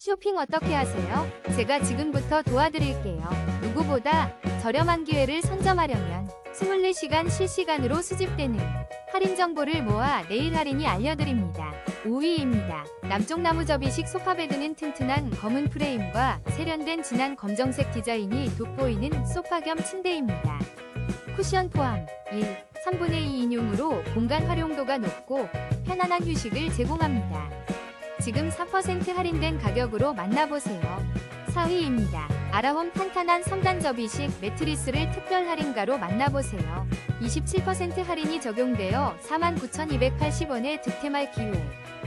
쇼핑 어떻게 하세요? 제가 지금부터 도와드릴게요. 누구보다 저렴한 기회를 선점하려면 24시간 실시간으로 수집되는 할인 정보를 모아 내일 할인이 알려드립니다. 5위입니다. 남쪽 나무 접이식 소파베드는 튼튼한 검은 프레임과 세련된 진한 검정색 디자인이 돋보이는 소파 겸 침대입니다. 쿠션 포함 1, 3분의 2 인용으로 공간 활용도가 높고 편안한 휴식을 제공합니다. 지금 4% 할인된 가격으로 만나보세요. 4위입니다. 아라홈 탄탄한 3단 접이식 매트리스를 특별 할인가로 만나보세요. 27% 할인이 적용되어 49,280원의 득템할 기회.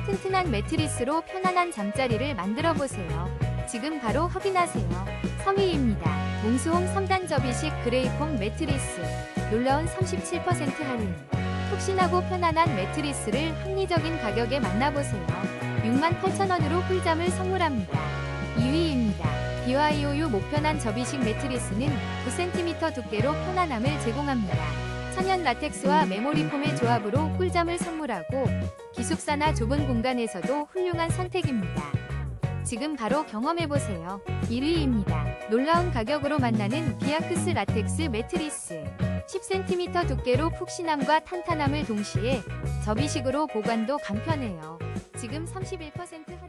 튼튼한 매트리스로 편안한 잠자리를 만들어 보세요. 지금 바로 확인하세요. 3위입니다. 몽수홈 3단 접이식 그레이폼 매트리스. 놀라운 37% 할인. 푹신하고 편안한 매트리스를 합리적인 가격에 만나보세요. 68,000원으로 꿀잠을 선물합니다. 2위입니다. BYOU 목편한 접이식 매트리스는 9cm 두께로 편안함을 제공합니다. 천연 라텍스와 메모리 폼의 조합으로 꿀잠을 선물하고 기숙사나 좁은 공간에서도 훌륭한 선택입니다. 지금 바로 경험해보세요. 1위입니다. 놀라운 가격으로 만나는 비아크스 라텍스 매트리스. 10cm 두께로 푹신함과 탄탄함을 동시에 접이식으로 보관도 간편해요. 지금 31%